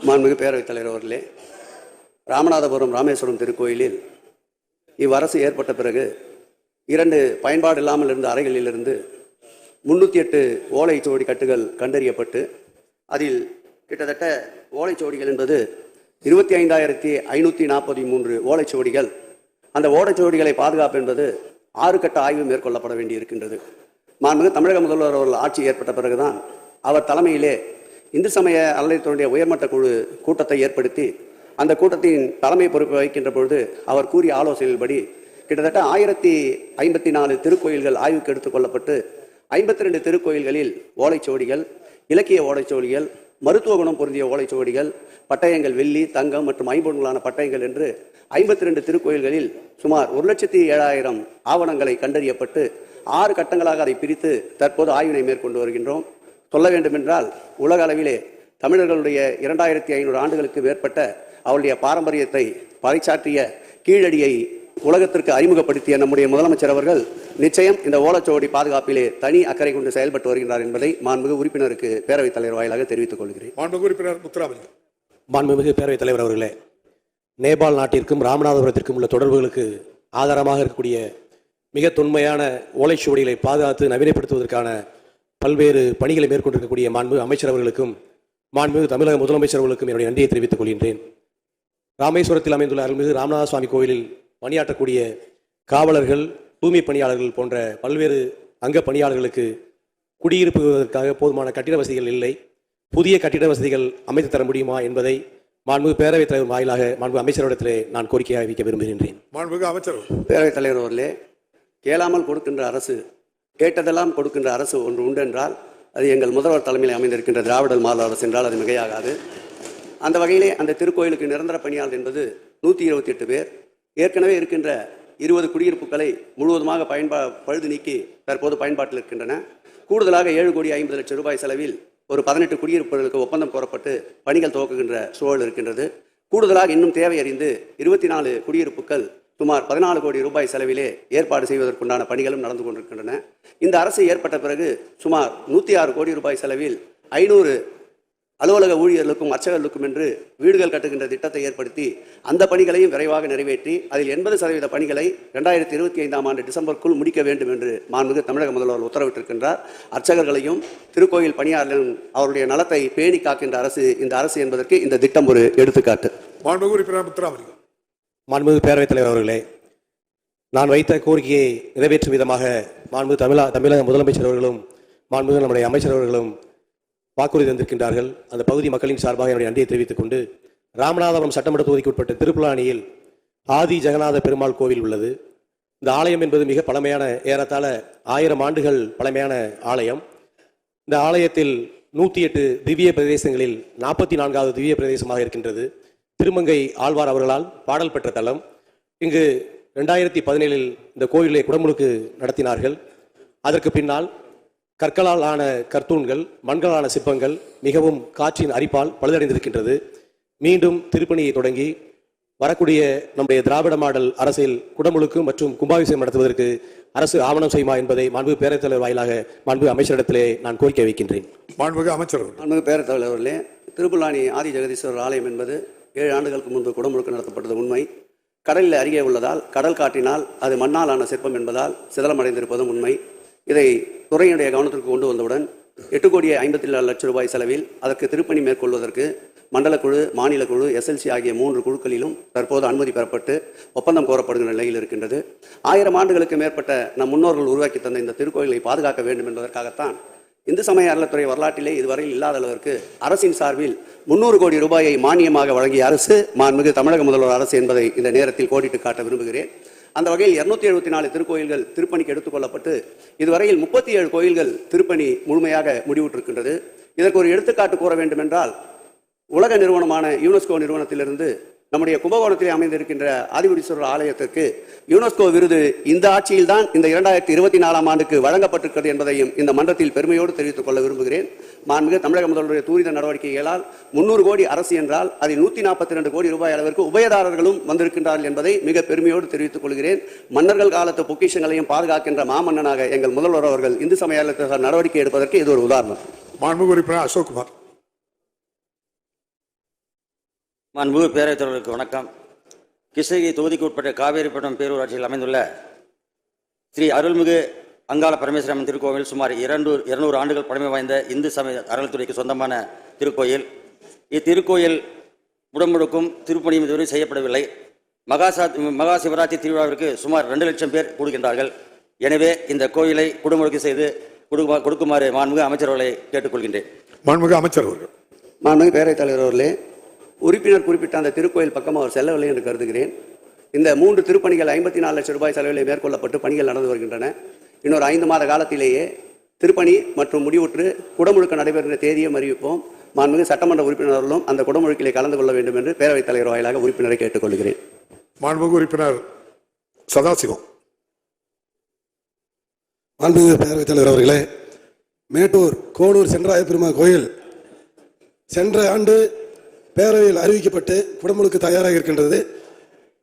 மாண்புமிகு பேரவைத் தலைவர் அவர்களே ராமநாதபுரம் ராமேஸ்வரம் திருக்கோயிலில் இவ்வரசு ஏற்பட்ட பிறகு இரண்டு பயன்பாடு இல்லாமல் இருந்த அறைகளிலிருந்து முன்னூற்றி எட்டு ஓலைச்சுவடி கட்டுகள் கண்டறியப்பட்டு அதில் கிட்டத்தட்ட ஓலைச்சுவடிகள் என்பது இருபத்தி ஐந்தாயிரத்தி ஐநூற்றி நாற்பத்தி மூன்று ஓலைச்சுவடிகள் அந்த ஓலைச்சுவடிகளை பாதுகாப்பு என்பது ஆறு கட்ட ஆய்வு மேற்கொள்ளப்பட வேண்டியிருக்கின்றது. மாண்புமிகு தமிழக முதல்வர் அவர்கள் ஆட்சி ஏற்பட்ட பிறகுதான் அவர் தலைமையிலே இந்து சமய அறநிலையத்துறையுடைய உயர்மட்ட குழு கூட்டத்தை ஏற்படுத்தி அந்த கூட்டத்தின் தலைமை பொறுப்பை வகிக்கின்ற பொழுது அவர் கூறிய ஆலோசனையின்படி கிட்டத்தட்ட ஆயிரத்தி ஐம்பத்தி நாலு திருக்கோயில்கள் ஆய்வுக்கு எடுத்துக் கொள்ளப்பட்டு ஐம்பத்தி ரெண்டு திருக்கோயில்களில் ஓலைச்சுவடிகள் இலக்கிய ஓலைச்சுவடிகள் மருத்துவ குணம் பொருந்திய ஓலைச்சுவடிகள் பட்டயங்கள் வெள்ளி தங்கம் மற்றும் ஐம்பொன்களான பட்டயங்கள் என்று ஐம்பத்தி ரெண்டு திருக்கோயில்களில் சுமார் ஒரு லட்சத்தி ஏழாயிரம் ஆவணங்களை கண்டறியப்பட்டு ஆறு கட்டங்களாக அதை பிரித்து தற்போது ஆய்வினை மேற்கொண்டு வருகின்றோம். சொல்ல வேண்டுமென்றால் உலக அளவிலே தமிழர்களுடைய இரண்டாயிரத்தி ஐநூறு ஆண்டுகளுக்கு மேற்பட்ட அவருடைய பாரம்பரியத்தை பறைசாற்றிய கீழடியை உலகத்திற்கு அறிமுகப்படுத்திய நம்முடைய முதலமைச்சர் அவர்கள் நிச்சயம் இந்த ஓலைச்சுவடி பாதுகாப்பிலே தனி அக்கறை கொண்டு செயல்பட்டு வருகின்றார் என்பதை மாண்புமிகு உறுப்பினருக்கு பேரவைத் தலைவர் வாயிலாக தெரிவித்துக் கொள்கிறேன். மாண்புமிகு உறுப்பினர் முத்துராமலிங்கம் மாண்புமிகு பேரவைத் தலைவர் அவர்களே நேபாள் நாட்டிற்கும் ராமநாதபுரத்திற்கும் உள்ள தொடர்புகளுக்கு ஆதாரமாக இருக்கக்கூடிய மிக தொன்மையான ஓலைச்சுவடிகளை பாதுகாத்து நவீனப்படுத்துவதற்கான பல்வேறு பணிகளை மேற்கொண்டிருக்கக்கூடிய மாண்பு அமைச்சர் அவர்களுக்கும் மாண்புமிகு தமிழக முதலமைச்சர் அவர்களுக்கும் என்னுடைய நன்றியை தெரிவித்துக் கொள்கின்றேன். ராமேஸ்வரத்தில் அமைந்துள்ள அருள்மிகு ராமநாத சுவாமி கோயிலில் பணியாற்றக்கூடிய காவலர்கள் தூய்மை பணியாளர்கள் போன்ற பல்வேறு அங்க பணியாளர்களுக்கு குடியிருப்புவதற்காக போதுமான கட்டிட வசதிகள் இல்லை. புதிய கட்டிட வசதிகள் அமைத்து தர முடியுமா என்பதை மாண்புமிகு பேரவைத் தலைவர் வாயிலாக மாண்பு அமைச்சரிடத்திலே நான் கோரிக்கையாக வைக்க விரும்புகின்றேன். மாண்புமிகு அமைச்சர் பேரவைத் தலைவர் அவர்களே கேளாமல் கொடுக்கின்ற அரசு கேட்டதெல்லாம் கொடுக்கின்ற அரசு ஒன்று உண்டு என்றால் அது எங்கள் முதல்வர் தலைமையில் அமைந்திருக்கின்ற திராவிடர் மாத அரசு என்றால் அது மிகையாகாது. அந்த வகையிலே அந்த திருக்கோயிலுக்கு நிரந்தர பணியாளர் என்பது நூற்றி இருபத்தி எட்டு பேர். ஏற்கனவே இருக்கின்ற இருபது குடியிருப்புகளை முழுவதுமாக பயன்பா பழுது நீக்கி தற்போது பயன்பாட்டில் இருக்கின்றன. கூடுதலாக ஏழு கோடி ஐம்பது லட்சம் ரூபாய் செலவில் ஒரு பதினெட்டு குடியிருப்புகளுக்கு ஒப்பந்தம் கோரப்பட்டு பணிகள் துவக்குகின்ற சூழல் இருக்கின்றது. கூடுதலாக இன்னும் தேவை அறிந்து இருபத்தி நாலு குடியிருப்புகள் சுமார் பதினாலு கோடி ரூபாய் செலவிலே ஏற்பாடு செய்வதற்குண்டான பணிகளும் நடந்து கொண்டிருக்கின்றன. இந்த அரசு ஏற்பட்ட பிறகு சுமார் நூற்றி ஆறு கோடி ரூபாய் செலவில் ஐநூறு அலுவலக ஊழியர்களுக்கும் அர்ச்சகர்களுக்கும் என்று வீடுகள் கட்டுகின்ற திட்டத்தை ஏற்படுத்தி அந்த பணிகளையும் விரைவாக நிறைவேற்றி அதில் எண்பது சதவீத பணிகளை ரெண்டாயிரத்தி இருபத்தி ஐந்தாம் ஆண்டு டிசம்பருக்குள் முடிக்க வேண்டும் என்று மாண்புமிகு தமிழக முதல்வர் உத்தரவிட்டிருக்கின்றார். அர்ச்சகர்களையும் திருக்கோயில் பணியாளர்களும் அவருடைய நலத்தை பேணி காக்கின்ற அரசு இந்த அரசு என்பதற்கு இந்த திட்டம் ஒரு எடுத்துக்காட்டு. மாண்புமிகு உறுப்பினர் மாண்புமிகு பேரவைத் தலைவர் அவர்களே நான் வைத்த கோரிக்கையை நிறைவேற்றும் விதமாக மாண்புமிகு தமிழா தமிழக முதலமைச்சர் அவர்களும் மாண்புமிகு நம்முடைய அமைச்சர் அவர்களும் வாக்குறுதி தந்திருக்கின்றார்கள். அந்த பகுதி மக்களின் சார்பாக என்னுடைய நன்றியை தெரிவித்துக் கொண்டு ராமநாதபுரம் சட்டமன்ற தொகுதிக்கு உட்பட்ட திருப்புலானியில் ஆதி ஜெகநாத பெருமாள் கோவில் உள்ளது. இந்த ஆலயம் என்பது மிக பழமையான ஏறத்தாழ ஆயிரம் ஆண்டுகள் பழமையான ஆலயம். இந்த ஆலயத்தில் நூற்றி எட்டு திவ்ய பிரதேசங்களில் நாற்பத்தி நான்காவது திவ்ய பிரதேசமாக இருக்கின்றது. திருமங்கை ஆழ்வார் அவர்களால் பாடல் பெற்ற தலம். இங்கு ரெண்டாயிரத்தி பதினேழில் இந்த கோயிலை குடமுழுக்கு நடத்தினார்கள். அதற்கு பின்னால் கற்களால் ஆன கர்த்தூன்கள் மண்களான சிற்பங்கள் மிகவும் காற்றின் அரிப்பால் பழுதடைந்திருக்கின்றது. மீண்டும் திருப்பணியை தொடங்கி வரக்கூடிய நம்முடைய திராவிட மாடல் அரசில் குடமுழுக்கு மற்றும் கும்பாபிஷேகம் நடத்துவதற்கு அரசு ஆவணம் செய்யுமா என்பதை மாண்பு பேரவைத் தலைவர் வாயிலாக மாண்பு அமைச்சரிடத்திலே நான் கோரிக்கை வைக்கின்றேன். மாண்புமிகு அமைச்சர் அவர்கள். மாண்புமிகு பேரவைத் தலைவர் அவர்களே திருப்புல்லானி ஆதி ஜெகதீஸ்வரர் ஆலயம் என்பது ஏழு ஆண்டுகளுக்கு முன்பு குடமுழுக்கு நடத்தப்பட்டது உண்மை. கடலில் அருகே உள்ளதால் கடல் காட்டினால் அது மண்ணால் ஆன சிற்பம் என்பதால் சிதலமடைந்திருப்பதும் உண்மை. இதை துறையினுடைய கவனத்திற்கு கொண்டு வந்தவுடன் எட்டு கோடியே ஐம்பத்தி நாலு லட்சம் ரூபாய் செலவில் அதற்கு திருப்பணி மேற்கொள்வதற்கு மண்டல குழு மாநில குழு எஸ்எல்சி ஆகிய மூன்று குழுக்களிலும் தற்போது அனுமதி பெறப்பட்டு ஒப்பந்தம் கோரப்படுகிற நிலையில் இருக்கின்றது. ஆயிரம் ஆண்டுகளுக்கு மேற்பட்ட நம் முன்னோர்கள் உருவாக்கி தந்த இந்த திருக்கோயிலை பாதுகாக்க வேண்டும் என்பதற்காகத்தான் இந்து சமய அறநிலத்துறை வரலாற்றிலே இதுவரையில் இல்லாத அளவிற்கு அரசின் சார்பில் முன்னூறு கோடி ரூபாயை மானியமாக வழங்கிய அரசு மாண்புமிகு தமிழக முதல்வர் அரசு என்பதை இந்த நேரத்தில் கோடிட்டு காட்ட விரும்புகிறேன். அந்த வகையில் இருநூத்தி எழுபத்தி நாலு திருக்கோயில்கள் திருப்பணிக்கு எடுத்துக்கொள்ளப்பட்டு இதுவரையில் முப்பத்தி ஏழு கோயில்கள் திருப்பணி முழுமையாக முடிவுற்றிருக்கின்றது. இதற்கு ஒரு எடுத்துக்காட்டு கூற வேண்டும் என்றால் உலக நிறுவனமான யுனெஸ்கோ நிறுவனத்திலிருந்து நம்முடைய கும்பகோணத்திலே அமைந்திருக்கின்ற ஆதிபுரீஸ்வரர் ஆலயத்திற்கு யுனெஸ்கோ விருது இந்த ஆட்சியில்தான் இந்த இரண்டாயிரத்தி இருபத்தி நாலாம் ஆண்டுக்கு வழங்கப்பட்டிருக்கிறது என்பதையும் இந்த மன்றத்தில் பெருமையோடு தெரிவித்துக் கொள்ள விரும்புகிறேன். மாண்புமிகு தமிழக முதல்வருடைய தூரித நடவடிக்கைகளால் முன்னூறு கோடி அரசு என்றால் அதில் நூற்றி நாற்பத்தி ரெண்டு கோடி ரூபாய் அளவிற்கு உபயதாரர்களும் வந்திருக்கின்றார்கள் என்பதை மிக பெருமையோடு தெரிவித்துக் கொள்கிறேன். மன்னர்கள் காலத்து பொக்கிஷங்களையும் பாதுகாக்கின்ற மாமன்னனாக எங்கள் முதல்வர் அவர்கள் இந்து சமய நடவடிக்கை எடுப்பதற்கு இது ஒரு உதாரணம். மாண்புமிகு உறுப்பினர் அசோக்குமார். மாண்புமிகு பேரவைத் தலைவருக்கு வணக்கம். கிருஷ்ணகிரி தொகுதிக்கு உட்பட்ட காவேரிப்பட்டினம் பேரூராட்சியில் அமைந்துள்ள ஸ்ரீ அருள்மிகு அங்காள பரமேஸ்வரம்மன் திருக்கோவில் சுமார் இரண்டு இருநூறு ஆண்டுகள் பழமை வாய்ந்த இந்து சமய அறநிலைத்துறைக்கு சொந்தமான திருக்கோயில். இத்திருக்கோயில் உடம்புடுக்கும் திருப்பணியும் இதுவரை செய்யப்படவில்லை. மகாசா மகா சிவராத்திரி திருவிழாவிற்கு சுமார் ரெண்டு லட்சம் பேர் கூடுகின்றார்கள். எனவே இந்த கோயிலை குடமுழுக்கு செய்து கொடுக்குமா கொடுக்குமாறு மாண்புமிகு அமைச்சர்களை கேட்டுக்கொள்கின்றேன். மாண்புமிகு அமைச்சர் அவர்கள். மாண்புமிகு பேரவைத் தலைவர் அவர்களே உறுப்பினர் குறிப்பிட்ட அந்த திருக்கோயில் பக்கம் அவர் செல்லவில்லை என்று கருதுகிறேன். இந்த மூன்று திருப்பணிகள் ஐம்பத்தி நாலு லட்சம் ரூபாய் செலவில் மேற்கொள்ளப்பட்டு பணிகள் நடந்து வருகின்றன. இன்னொரு ஐந்து மாத காலத்திலேயே திருப்பணி மற்றும் முடிவுற்று குடமுழுக்கு நடைபெறுகிற தேதியும் அறிவிப்போம். மாண்புமிகு சட்டமன்ற உறுப்பினர்களும் அந்த குடமுழுக்கிலே கலந்து கொள்ள வேண்டும் என்று பேரவைத் தலைவர் வாயிலாக உறுப்பினரை கேட்டுக்கொள்கிறேன். மாண்புமிகு உறுப்பினர் சதாசிவம். மாண்புமிகு பேரவைத் தலைவர் அவர்களே மேட்டூர் கோளூர் சென்றாய பெருமாள் கோயில் சென்ற ஆண்டு பேரவையில் அறிவிக்கப்பட்டு குடமுழுக்கு தயாராக இருக்கின்றது.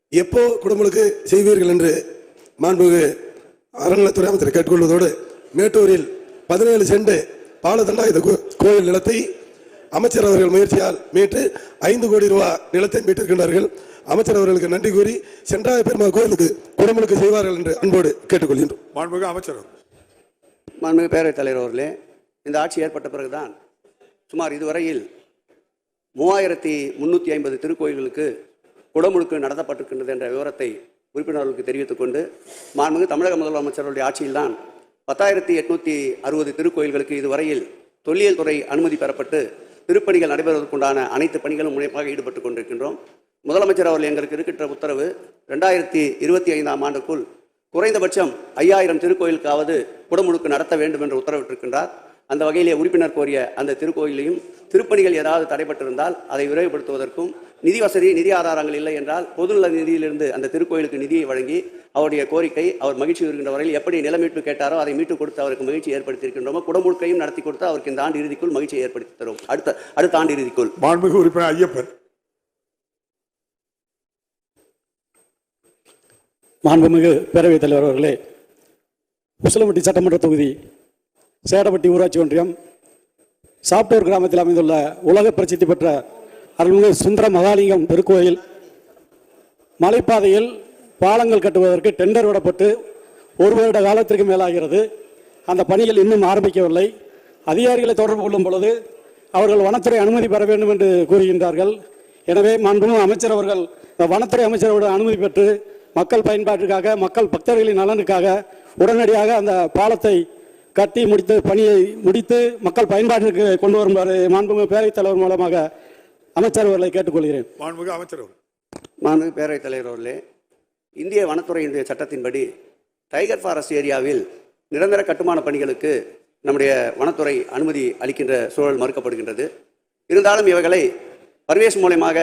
எப்போ குடமுழுக்கு செய்வீர்கள் என்று மாண்புமிகு அறநிலைத்துறை அமைச்சர் கேட்டுக்கொள்வதோடு மேட்டூரில் பதினேழு சென்ட் பாலதண்டாயுத கோ- கோயில் நிலத்தை அமைச்சர் அவர்கள் முயற்சியால் மீட்டு ஐந்து கோடி ரூபாய் நிலத்தை மீட்டிருக்கின்றார்கள். அமைச்சர் அவர்களுக்கு நன்றி கூறி சென்றாய பெருமாள் கோயிலுக்கு குடமுழுக்கு செய்வார்கள் என்று அன்போடு கேட்டுக்கொள்கின்றோம். மாண்புமிகு அமைச்சர் மாண்புமிகு பேரவைத் தலைவர் அவர்களே இந்த ஆட்சி ஏற்பட்ட பிறகுதான் சுமார் இதுவரையில் மூவாயிரத்தி முன்னூற்றி ஐம்பது திருக்கோயில்களுக்கு குடமுழுக்கு நடத்தப்பட்டிருக்கின்றது என்ற விவரத்தை உறுப்பினர்களுக்கு தெரிவித்துக் கொண்டு மாண்புமிகு தமிழக முதலமைச்சருடைய ஆட்சியில்தான் பத்தாயிரத்தி எட்நூற்றி அறுபது திருக்கோயில்களுக்கு இதுவரையில் தொல்லியல் துறை அனுமதி பெறப்பட்டு திருப்பணிகள் நடைபெறுவதற்குண்டான அனைத்து பணிகளும் முனைப்பாக ஈடுபட்டு கொண்டிருக்கின்றோம். முதலமைச்சர் அவர்கள் எங்களுக்கு இருக்கின்ற உத்தரவு ரெண்டாயிரத்தி இருபத்தி ஐந்தாம் ஆண்டுக்குள் குறைந்தபட்சம் ஐயாயிரம் திருக்கோயிலுக்காவது குடமுழுக்கு நடத்த வேண்டும் என்று உத்தரவிட்டிருக்கின்றார். அந்த வகையிலே உறுப்பினர் கோரிய அந்த திருக்கோயிலையும் திருப்பணிகள் ஏதாவது தடைபட்டிருந்தால் அதை விரைவுபடுத்துவதற்கும் நிதி வசதி நிதி ஆதாரங்கள் இல்லை என்றால் பொதுநல நிதியிலிருந்து அந்த திருக்கோயிலுக்கு நிதியை வழங்கி அவருடைய கோரிக்கை அவர் மகிழ்ச்சி இருக்கின்ற வரையில் எப்படி நில மீட்பு கேட்டாரோ அதை மீட்டு கொடுத்து அவருக்கு மகிழ்ச்சி ஏற்படுத்தியிருக்கின்றோமோ குடமுழுக்கையும் நடத்தி கொடுத்து அவருக்கு இந்த ஆண்டு இறுதிக்குள் மகிழ்ச்சியை ஏற்படுத்தி தரும். அடுத்த அடுத்த ஆண்டு இறுதிக்குள். மாண்புமிகு உறுப்பினர் ஐயப்பன். மாண்புமிகு பேரவைத் தலைவர் அவர்களே உசிலம்பட்டி சட்டமன்ற தொகுதி சேடப்பட்டி ஊராட்சி ஒன்றியம் சாப்டூர் கிராமத்தில் அமைந்துள்ள உலக பிரசித்தி பெற்ற அருள்மிகு சுந்தர மகாலிங்கம் திருக்கோயில் மலைப்பாதையில் பாலங்கள் கட்டுவதற்கு டெண்டர் விடப்பட்டு ஒரு வருட காலத்திற்கு மேலாகிறது. அந்த பணிகள் இன்னும் ஆரம்பிக்கவில்லை. அதிகாரிகளை தொடர்பு கொள்ளும் பொழுது அவர்கள் வனத்துறை அனுமதி பெற வேண்டும் என்று கூறுகின்றார்கள். எனவே மாண்புமிகு அமைச்சர் அவர்கள் இந்த வனத்துறை அமைச்சரோட அனுமதி பெற்று மக்கள் பயன்பாட்டிற்காக மக்கள் பக்தர்களின் நலனுக்காக உடனடியாக அந்த பாலத்தை கட்டி முடித்து பணியை முடித்து மக்கள் பயன்பாட்டிற்கு கொண்டு வருமாறு மாண்புமிகு பேரவைத் தலைவர் மூலமாக அமைச்சர் அவர்களை கேட்டுக்கொள்கிறேன். மாண்புமிகு அமைச்சர் அவர்கள். மாண்புமிகு பேரவைத் தலைவர் அவர்களே இந்திய வனத்துறையினுடைய சட்டத்தின்படி டைகர் ஃபாரஸ்ட் ஏரியாவில் நிரந்தர கட்டுமான பணிகளுக்கு நம்முடைய வனத்துறை அனுமதி அளிக்கின்ற சூழல் மறுக்கப்படுகின்றது. இருந்தாலும் இவைகளை பர்வேஸ் மூலயமாக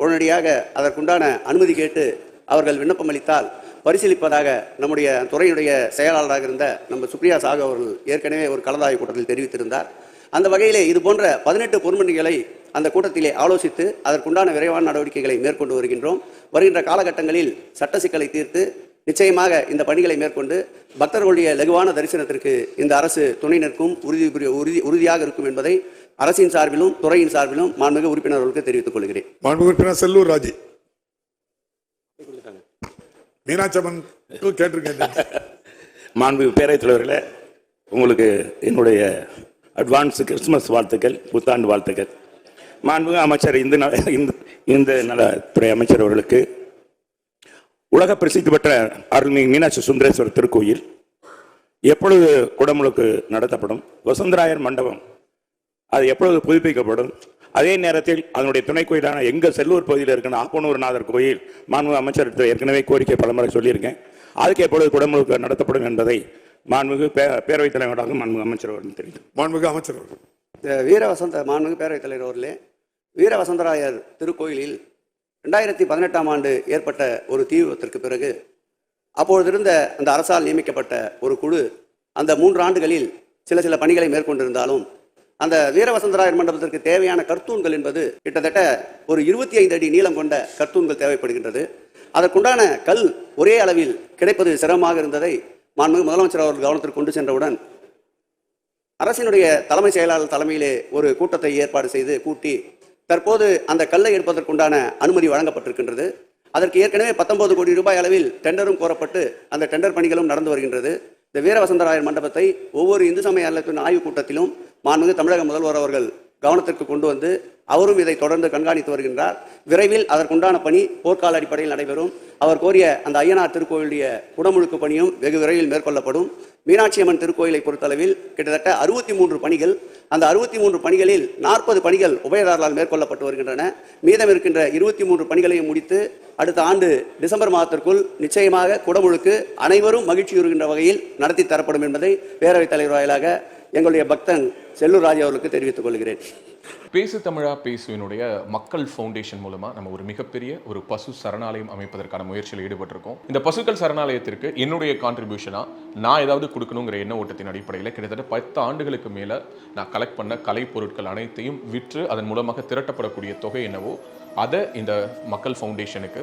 உடனடியாக அதற்குண்டான அனுமதி கேட்டு அவர்கள் விண்ணப்பம் அளித்தால் பரிசீலிப்பதாக நம்முடைய துறையுடைய செயலாளராக இருந்த நம்ம சுப்ரியா சாகு அவர்கள் ஏற்கனவே ஒரு கலந்தாய்வு கூட்டத்தில் தெரிவித்திருந்தார். அந்த வகையிலே இது போன்ற பதினெட்டு பொறுமணிகளை அந்த கூட்டத்திலே ஆலோசித்து அதற்குண்டான விரைவான நடவடிக்கைகளை மேற்கொண்டு வருகின்றோம். வருகின்ற காலகட்டங்களில் சட்ட சிக்கலை தீர்த்து நிச்சயமாக இந்த பணிகளை மேற்கொண்டு பக்தர்களுடைய லகுவான தரிசனத்திற்கு இந்த அரசு துணை நிற்கும் உறுதி உறுதி உறுதியாக இருக்கும் என்பதை அரசின் சார்பிலும் துறையின் சார்பிலும் மாண்புமிகு உறுப்பினர்களுக்கு தெரிவித்துக் கொள்கிறேன். மாண்புமிகு உறுப்பினர் செல்லூர் ராஜி. மீனாட்சம்மன் கேட்டிருக்கேன். மாண்பு பேரவைத் தலைவர்களே உங்களுக்கு என்னுடைய அட்வான்ஸ் கிறிஸ்துமஸ் வாழ்த்துக்கள் புத்தாண்டு வாழ்த்துக்கள். மாண்பு அமைச்சர் இந்து நல இந்த இந்த நலத்துறை அமைச்சர் அவர்களுக்கு உலக பிரசித்தி பெற்ற அருள்மிகு மீனாட்சி சுந்தரேஸ்வரர் திருக்கோயில் எப்பொழுது குடமுழுக்கு நடத்தப்படும்? வசுந்தராயர் மண்டபம் அது எப்பொழுது புதுப்பிக்கப்படும்? அதே நேரத்தில் அதனுடைய துணை கோயிலான எங்க செல்லூர் பகுதியில் இருக்கிற ஆப்பனூர்நாதர் கோயில் மாண்புமிகு அமைச்சர் ஏற்கனவே கோரிக்கை பலமுறை சொல்லியிருக்கேன். அதுக்கு எப்பொழுது குடமுழுக்கு நடத்தப்படும் என்பதை மாண்புமிகு பே- பேரவைத் தலைவராக மாண்புமிகு அமைச்சர் அவர்கள் தெரிவித்தார். மாண்புமிகு அமைச்சர் அவர்கள். இந்த வீரவசந்த மாண்புமிகு பேரவைத் தலைவர் அவர்களே வீரவசந்தராயர் திருக்கோயிலில் ரெண்டாயிரத்தி பதினெட்டாம் ஆண்டு ஏற்பட்ட ஒரு தீ விபத்திற்கு பிறகு அப்பொழுது இருந்த அந்த அரசால் நியமிக்கப்பட்ட ஒரு குழு அந்த மூன்று ஆண்டுகளில் சில சில பணிகளை மேற்கொண்டிருந்தாலும் அந்த வீரவசந்தராயர் மண்டபத்திற்கு தேவையான கர்த்தூன்கள் என்பது கிட்டத்தட்ட ஒரு இருபத்தி ஐந்து அடி நீளம் கொண்ட கர்த்தூன்கள் தேவைப்படுகின்றது. அதற்குண்டான கல் ஒரே அளவில் கிடைப்பது சிரமமாக இருந்ததை மாண்புமிகு முதலமைச்சர் அவர்கள் கவனத்திற்கு கொண்டு சென்றவுடன் அரசினுடைய தலைமை செயலாளர் தலைமையிலே ஒரு கூட்டத்தை ஏற்பாடு செய்து கூட்டி தற்போது அந்த கல்லை எடுப்பதற்குண்டான அனுமதி வழங்கப்பட்டிருக்கின்றது. அதற்கு ஏற்கனவே பத்தொன்பது கோடி ரூபாய் அளவில் டெண்டரும் கோரப்பட்டு அந்த டெண்டர் பணிகளும் நடந்து வருகின்றது. இந்த வீரவசந்தராயர் மண்டபத்தை ஒவ்வொரு இந்து சமய அறத்தின் ஆய்வுக் கூட்டத்திலும் மாண்புமிகு தமிழக முதல்வர் அவர்கள் கவனத்திற்கு கொண்டு வந்து அவரும் இதை தொடர்ந்து கண்காணித்து வருகின்றார். விரைவில் அதற்குண்டான பணி போர்க்கால அடிப்படையில் நடைபெறும். அவர் கோரிய அந்த ஐயனார் திருக்கோயிலுடைய குடமுழுக்கு பணியும் வெகு விரைவில் மேற்கொள்ளப்படும். மீனாட்சி அம்மன் திருக்கோயிலை பொறுத்தளவில் கிட்டத்தட்ட அறுபத்தி மூன்று பணிகள் அந்த அறுபத்தி மூன்று பணிகளில் நாற்பது பணிகள் உபயதாரர்களால் மேற்கொள்ளப்பட்டு வருகின்றன. மீதம் இருக்கின்ற இருபத்தி மூன்று பணிகளையும் முடித்து அடுத்த ஆண்டு டிசம்பர் மாதத்திற்குள் நிச்சயமாக குடமுழுக்கு அனைவரும் மகிழ்ச்சியுறுகின்ற வகையில் நடத்தி தரப்படும் என்பதை பேரவைத் தலைவர் வாயிலாக எங்களுடைய பக்தன் செல்லூர் ராஜா அவர்களுக்கு தெரிவித்துக் கொள்கிறேன். பேசு தமிழா பேசுவினுடைய மக்கள் ஃபவுண்டேஷன் மூலமாக நம்ம ஒரு மிகப்பெரிய ஒரு பசு சரணாலயம் அமைப்பதற்கான முயற்சியில் ஈடுபட்டிருக்கோம். இந்த பசுக்கள் சரணாலயத்திற்கு என்னுடைய கான்ட்ரிபியூஷனாக நான் ஏதாவது கொடுக்கணுங்கிற எண்ண ஓட்டத்தின் அடிப்படையில் கிட்டத்தட்ட பத்து ஆண்டுகளுக்கு மேலே நான் கலெக்ட் பண்ண கலை பொருட்கள் அனைத்தையும் விற்று அதன் மூலமாக திரட்டப்படக்கூடிய தொகை என்னவோ அதை இந்த மக்கள் ஃபவுண்டேஷனுக்கு